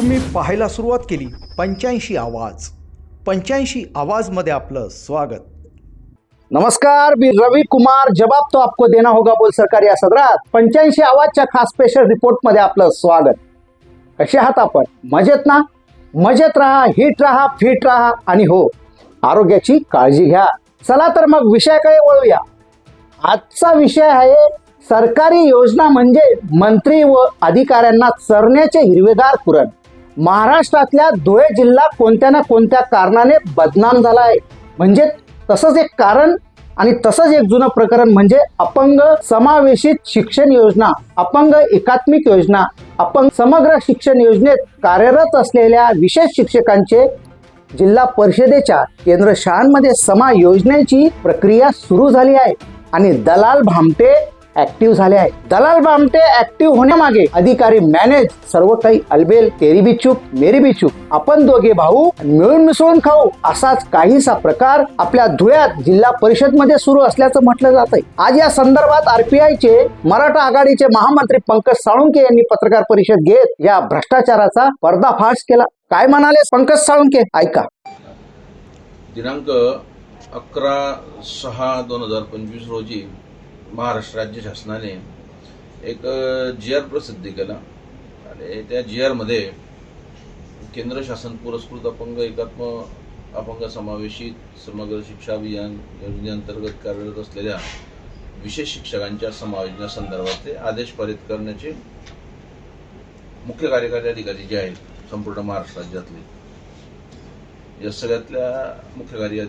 तुम्ही पाहायला सुरुवात केली. पंच्याऐंशी आवाज. पंच्याऐंशी आवाजमध्ये आपलं स्वागत. नमस्कार मी रवी कुमार. जबाब तो आपको देना होगा बोल सरकार या सदरात. पंच्याऐंशी आवाजच्या खास स्पेशल रिपोर्टमध्ये आपलं स्वागत. कसे आहात आपण? मजेत ना? मजेत राहा हिट राहा फिट राहा आणि हो आरोग्याची काळजी घ्या. चला तर मग विषयाकडे वळूया. आजचा विषय आहे सरकारी योजना म्हणजे मंत्री व अधिकाऱ्यांना चरण्याचे हिरवेगार कुरण महाराष्ट्रातल्या धुळे जिल्हा कोणत्या ना कोणत्या कारणाने बदनाम झाला आहे? म्हणजे तसंच एक कारण आणि तसंच एक जुनं प्रकरण म्हणजे अपंग समावेशित शिक्षण योजना अपंग एकात्मिक योजना अपंग समग्र शिक्षण योजनेत कार्यरत असलेल्या विशेष शिक्षकांचे जिल्हा परिषदेच्या केंद्र शाळांमध्ये समा योजनेची प्रक्रिया सुरू झाली आहे. आणि दलाल भामटे ऍक्टिव्ह झाले आहे. दलाल बामटे ऍक्टिव्ह होण्यामागे. अधिकारी मॅनेज. सर्व काही अलबेल. तेरी बी चूप मेरी बी चूप आपण दोघे भाऊ मिळून मिसळून खाऊ. असाच काहीसा प्रकार आपल्या धुळ्यात जिल्हा परिषदमध्ये सुरू असल्याचं म्हटलं जात आहे आज या संदर्भात आरपीआय चे मराठा आघाडीचे महामंत्री पंकज साळुंके यांनी पत्रकार परिषद घेत या भ्रष्टाचाराचा पर्दाफाश केला. काय म्हणाले पंकज साळुंके ऐका. दिनांक अकरा सहा दोन हजार पंचवीस रोजी महाराष्ट्र राज्य शासनाने एक जी आर प्रसिद्धी केला. आणि त्या जी आरमध्ये केंद्र शासन पुरस्कृत अपंग एकात्म अपंग समावेशित समग्र शिक्षा अभियान योजनेअंतर्गत कार्यरत असलेल्या विशेष शिक्षकांच्या समायोजनासंदर्भातले आदेश पारित करण्याचे मुख्य कार्यकारी अधिकारी जे आहेत संपूर्ण महाराष्ट्र राज्यातले. या सगळ्यातल्या मुख्य कार्य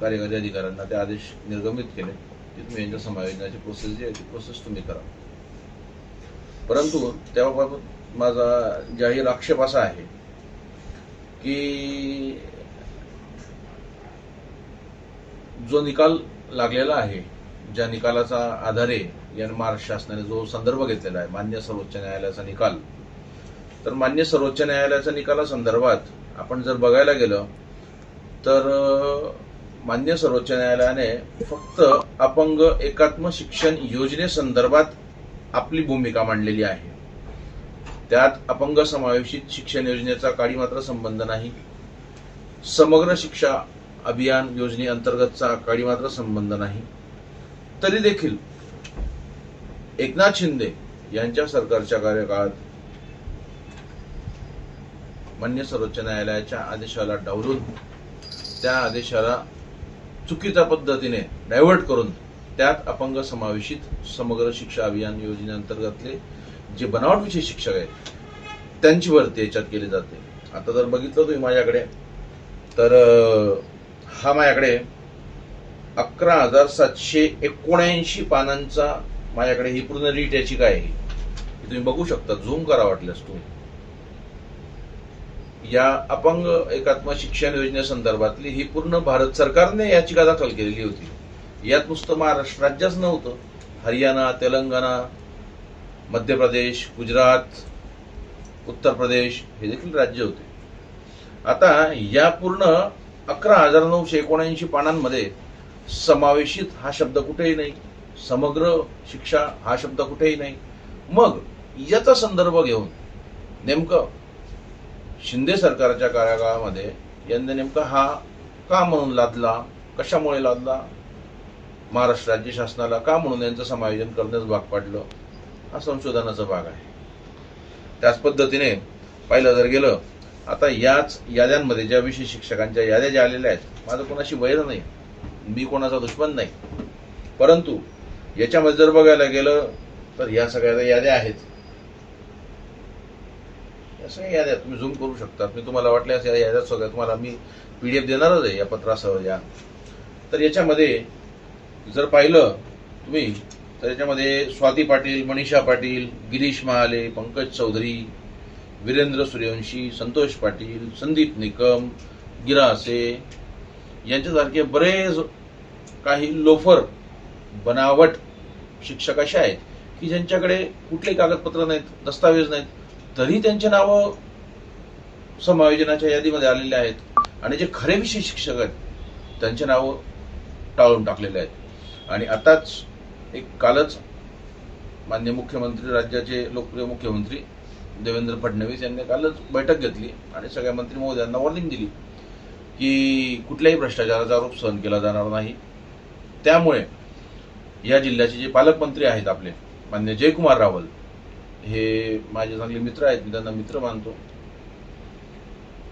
कार्यकारी अधिकाऱ्यांना ते आदेश निर्गमित केले. की तुम्ही यांच्या समायोजनाची प्रोसेस जी आहे ती प्रोसेस तुम्ही करा. परंतु त्याबाबत माझा जाहीर आक्षेप असा आहे की जो निकाल लागलेला आहे ज्या निकालाचा आधारे या महाराष्ट्र शासनाने जो संदर्भ घेतलेला आहे मान्य सर्वोच्च न्यायालयाचा निकाल तर मान्य सर्वोच्च न्यायालयाच्या निकालासंदर्भात आपण जर बघायला गेलं तर मान्य सर्वोच्च न्यायालयाने फक्त अपंग एकात्म शिक्षण योजनेसंदर्भात आपली भूमिका मांडलेली आहे. त्यात अपंग समावेशित शिक्षण योजनेचा काळी मात्र संबंध नाही. समग्र शिक्षा अभियान योजनेअंतर्गतचा काळी मात्र संबंध नाही. तरी देखील एकनाथ शिंदे यांच्या सरकारच्या कार्यकाळात मान्य सर्वोच्च न्यायालयाच्या आदेशाला डावलून त्या आदेशाला चुकीच्या पद्धतीने डायव्हर्ट करून त्यात अपंग समावेशित समग्र शिक्षा अभियान योजनेअंतर्गतले जे बनावट विषय शिक्षक आहेत त्यांची भरती याच्यात केली जाते. आता जर बघितलं तुम्ही माझ्याकडे तर हा माझ्याकडे अकरा हजार सातशे एकोणऐंशी पानांचा माझ्याकडे ही पूर्ण रीट याची काय आहे? तुम्ही बघू शकता झूम करा वाटल्यास तुम्ही. या अपंग एकात्म शिक्षण योजनेसंदर्भातली ही पूर्ण भारत सरकारने याचिका दाखल केलेली होती. यात नुसतं महाराष्ट्र राज्यच नव्हतं. हरियाणा तेलंगणा मध्य प्रदेश गुजरात उत्तर प्रदेश हे देखील राज्य होते. आता या पूर्ण अकरा हजार नऊशे एकोणऐंशी पानांमध्ये समावेशित हा शब्द कुठेही नाही. समग्र शिक्षा हा शब्द कुठेही नाही. मग याचा संदर्भ घेऊन नेमकं शिंदे सरकारच्या कार्यकाळामध्ये यांनी नेमका हा का म्हणून लादला? कशामुळे लादला? महाराष्ट्र राज्य शासनाला का म्हणून यांचं समायोजन करण्यास भाग पाडलं? हा संशोधनाचा भाग आहे. त्याच पद्धतीने पाहिलं जर गेलं आता याच याद्यांमध्ये ज्या विशेष शिक्षकांच्या याद्या ज्या आलेल्या आहेत माझं कोणाशी वैर नाही. मी कोणाचा दुश्मन नाही. परंतु याच्यामध्ये जर बघायला गेलं तर या सगळ्या याद्या आहेत. सगळ्या याद्या तुम्ही झूम करू शकता मी तुम्हाला वाटल्यास या याद्यात सगळ्या तुम्हाला मी पी डी एफ देणारच आहे या पत्रासह या. तर याच्यामध्ये जर पाहिलं तुम्ही तर याच्यामध्ये स्वाती पाटील मनीषा पाटील गिरीश महाले पंकज चौधरी वीरेंद्र सूर्यवंशी संतोष पाटील संदीप निकम गिरासे यांच्यासारखे बरेच काही लोफर बनावट शिक्षक असे आहेत की ज्यांच्याकडे कुठले कागदपत्र नाहीत दस्तावेज नाहीत. तरी त्यांचे नावं समायोजनाच्या यादीमध्ये आलेले आहेत. आणि जे खरे विषय शिक्षक आहेत त्यांचे नावं टाळून टाकलेले आहेत. आणि आताच एक कालच मान्य मुख्यमंत्री राज्याचे लोकप्रिय मुख्यमंत्री देवेंद्र फडणवीस यांनी कालच बैठक घेतली आणि सगळ्या मंत्री महोदयांना वॉर्निंग दिली की कुठल्याही भ्रष्टाचाराचा आरोप सहन केला जाणार नाही. त्यामुळे या जिल्ह्याचे जे पालकमंत्री आहेत आपले मान्य जयकुमार रावल हे माझे चांगले मित्र आहेत मी त्यांना मित्र मानतो.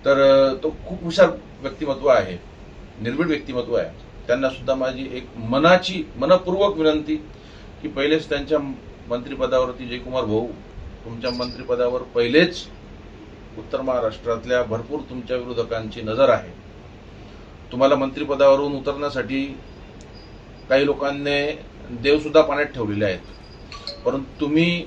तर तो खूप हुशार व्यक्तिमत्व आहे निर्भीड व्यक्तिमत्व आहे. त्यांना सुद्धा माझी एक मनाची मनपूर्वक विनंती की पहिलेच त्यांच्या मंत्रिपदावरती जयकुमार भाऊ तुमच्या मंत्रिपदावर पहिलेच उत्तर महाराष्ट्रातल्या भरपूर तुमच्या विरोधकांची नजर आहे. तुम्हाला मंत्रिपदावरून उतरण्यासाठी काही लोकांनी देवसुद्धा पाण्यात ठेवलेले आहेत. परंतु तुम्ही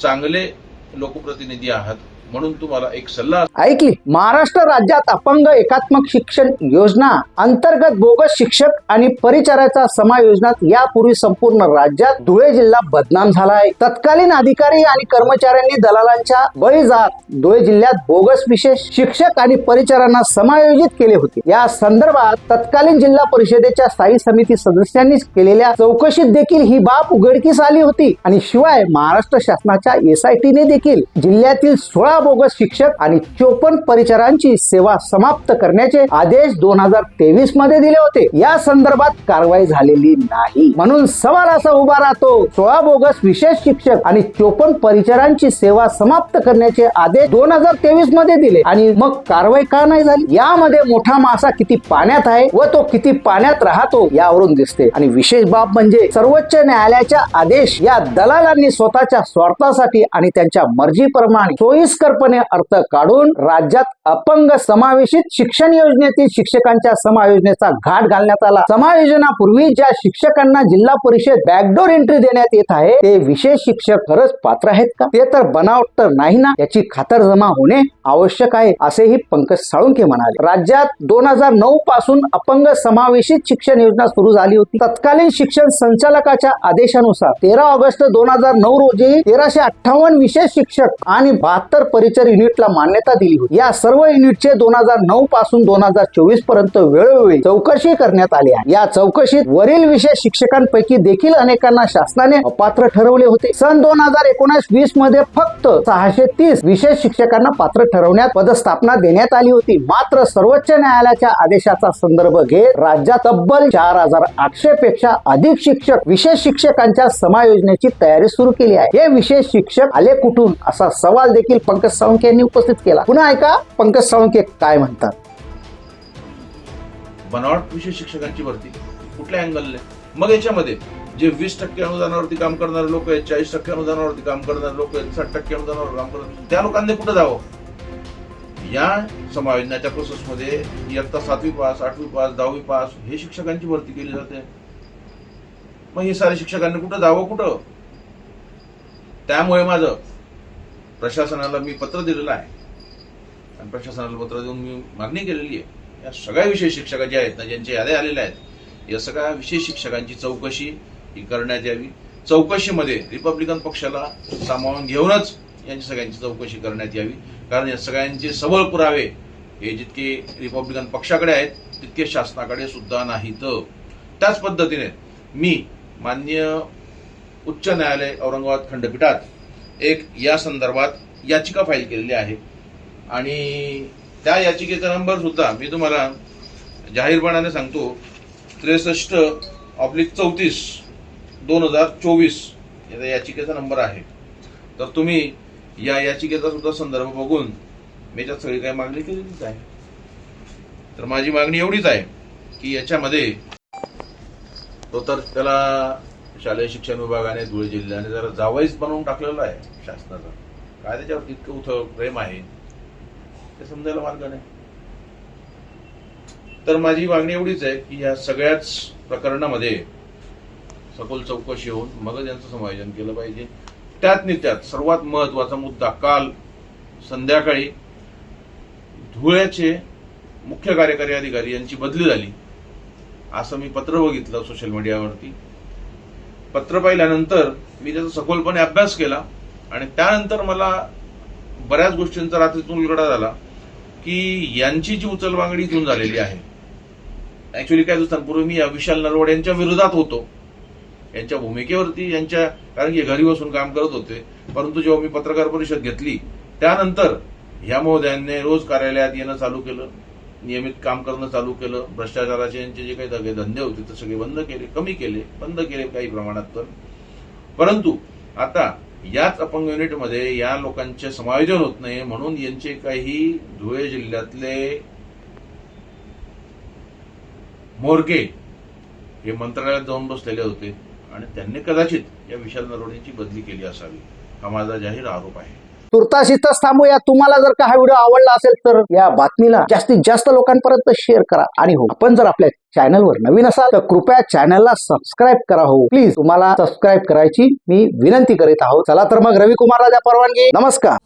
चांगले लोकप्रतिनिधी आहात. म्हणून तुम्हाला एक सल्ला ऐकली महाराष्ट्र राज्यात अपंग एकात्मक शिक्षण योजना अंतर्गत बोगस शिक्षक आणि परिचाराच्या समायोजनात यापूर्वी संपूर्ण राज्यात धुळे जिल्हा बदनाम झाला आहे तत्कालीन अधिकारी आणि कर्मचाऱ्यांनी दलालांच्या बळी जात धुळे जिल्ह्यात बोगस विशेष शिक्षक आणि परिचारांना समायोजित केले होते. या संदर्भात तत्कालीन जिल्हा परिषदेच्या स्थायी समिती सदस्यांनी केलेल्या चौकशीत देखील ही बाब उघडकीस आली होती. आणि शिवाय महाराष्ट्र शासनाच्या एसआयटीने देखील जिल्ह्यातील सोळा बोगस शिक्षक आणि चोपन्न परिचारांची सेवा समाप्त करण्याचे आदेश दोन हजार तेवीसमध्ये दिले होते. या संदर्भात कारवाई झालेली नाही. म्हणून सवाल असा उभा राहतो सोळा बोगस विशेष शिक्षक आणि चोपन्न परिचारांची सेवा समाप्त करण्याचे आदेश दोन हजार तेवीसमध्ये दिले. आणि मग कारवाई का नाही झाली? यामध्ये मोठा मासा किती पाण्यात आहे व तो किती पाण्यात राहतो यावरून दिसते. आणि विशेष बाब म्हणजे सर्वोच्च न्यायालयाच्या आदेश या दलालांनी स्वतःच्या स्वार्थासाठी आणि त्यांच्या मर्जीप्रमाणे सोयीस्करपणे अर्थ काढून राज्यात अपंग समावेशित शिक्षण योजनेतील शिक्षकांच्या समायोजनेचा घाट घालण्यात आला. समायोजनापूर्वी ज्या शिक्षकांना जिल्हा परिषद बॅकडोर एंट्री देण्यात येत आहे ते विशेष शिक्षक खरंच पात्र आहेत का? ते तर बनावट तर नाही ना? याची खातरजमा होणे आवश्यक आहे असेही पंकज साळुंके म्हणाले. राज्यात दोन हजार नऊ पासून अपंग समावेशित शिक्षण योजना सुरू झाली होती. तत्कालीन शिक्षण संचालकाच्या आदेशानुसार तेरा ऑगस्ट दोन हजार नऊ रोजी तेराशे अठ्ठावन्न विशेष शिक्षक आणि बहात्तर परिचर युनिटला मान्यता दिली होती. या सर्व युनिटचे दोन हजार नऊ पासून दोन हजार चोवीसपर्यंत वेळोवेळी चौकशी करण्यात आली आहे. या चौकशीत वरील विशेष शिक्षकांपैकी देखील अनेकांना शासनाने अपात्र ठरवले होते. सन दोन हजार एकोणीस वीसमध्ये फक्त सहाशे तीस विशेष शिक्षकांना पात्र ठरवण्यात पदस्थापना देण्यात आली होती. मात्र सर्वोच्च न्यायालयाच्या आदेशाचा संदर्भ घेत राज्यात तब्बल चार हजार आठशे पेक्षा अधिक शिक्षक विशेष शिक्षकांच्या समायोजनेची तयारी सुरू केली आहे. हे विशेष शिक्षक आले कुठून? असा सवाल देखील पंकज पंकज सावंत यांनी उपस्थित केला. पुन्हा ऐका पंकज सावंत काय म्हणतात? बनावट विषय शिक्षकांची भरती. कुठल्या अँगलने मग याच्यामध्ये जे वीस टक्के अनुदानावरती काम करणारे लोक आहेत चाळीस टक्के अनुदानावरती काम करणारे लोक आहेत साठ टक्के अनुदानावर काम करणारे त्या लोकांनी कुठं जावं? या समायोजनाच्या प्रोसेसमध्ये इयत्ता सातवी पास आठवी पास दहावी पास हे शिक्षकांची भरती केली जाते. मग हे सारे शिक्षकांनी कुठं जावं कुठं? त्यामुळे माझं प्रशासनाला मी पत्र दिलेलं आहे. आणि प्रशासनाला पत्र देऊन मी मागणी केलेली आहे. या सगळ्या विशेष शिक्षक जे आहेत ना ज्यांच्या याद्या आलेल्या आहेत या सगळ्या विशेष शिक्षकांची चौकशी ही करण्यात यावी. चौकशीमध्ये रिपब्लिकन पक्षाला सामावून घेऊनच यांची सगळ्यांची चौकशी करण्यात यावी. कारण या सगळ्यांचे सबळ पुरावे हे जितके रिपब्लिकन पक्षाकडे आहेत तितके शासनाकडे सुद्धा नाहीत. त्याच पद्धतीने मी मान्य उच्च न्यायालय औरंगाबाद खंडपीठात एक या संदर्भात याचिका फाईल केलेली आहे. आणि त्या याचिकेचा नंबर सुद्धा मी तुम्हाला जाहीरपणाने सांगतो त्रेसष्ट ऑब्लिक चौतीस दोन हजार चोवीस या याचिकेचा नंबर आहे. तर तुम्ही या याचिकेचा सुद्धा संदर्भ बघून मी त्यात सगळी काही मागणी केलेलीच आहे. तर माझी मागणी एवढीच आहे की याच्यामध्ये तो तर त्याला शालेय शिक्षण विभागाने धुळे जिल्ह्याने जरा जावईच बनवून टाकलेला आहे शासनाचा. काय त्याच्यावर इतकं उथळ प्रेम आहे? ते समजायला मार्ग नाही. तर माझी मागणी एवढीच आहे की या सगळ्याच प्रकरणामध्ये सखोल चौकशी होऊन मगच यांचं समायोजन केलं पाहिजे. त्यात नि त्यात सर्वात महत्त्वाचा मुद्दा काल संध्याकाळी धुळ्याचे मुख्य कार्यकारी अधिकारी यांची बदली झाली. असं मी पत्र बघितलं सोशल मीडियावरती. पत्र पाहिल्यानंतर मी त्याचा सखोलपणे अभ्यास केला आणि त्यानंतर मला बऱ्याच गोष्टींचा रात्रीतून उलगडा झाला की यांची जी उचलबांगडी इथून झालेली आहे ऍक्च्युली काय दिवसांपूर्वी मी या विशाल नरवड यांच्या विरोधात होतो. यांच्या भूमिकेवरती यांच्या कारण की घरी बसून काम करत होते परंतु जेव्हा मी पत्रकार परिषद घेतली त्यानंतर ह्या महोदयांनी रोज कार्यालयात येणं चालू केलं. नियमित काम करणं चालू केलं. भ्रष्टाचाराचे यांचे जे काही सगळे धंदे होते ते सगळे बंद केले कमी केले बंद केले काही प्रमाणात तर परंतु आता याच अपंग युनिटमध्ये या लोकांचे समायोजन होत नाही म्हणून यांचे काही धुळे जिल्ह्यातले मोरगे हे मंत्रालयात जाऊन बसलेले होते आणि त्यांनी कदाचित या विशाल नरवडेंची बदली केली असावी. हा माझा जाहीर आरोप आहे. तुर्तास इथंच थांबूया. तुम्हाला जर का हा व्हिडिओ आवडला असेल तर या बातमीला जास्तीत जास्त लोकांपर्यंत शेअर करा. आणि हो आपण जर आपल्या चॅनलवर नवीन असाल तर कृपया चॅनलला सबस्क्राईब करा हो. प्लीज तुम्हाला सबस्क्राईब करायची मी विनंती करीत आहोत. चला तर मग रवी कुमार परवानगी. नमस्कार.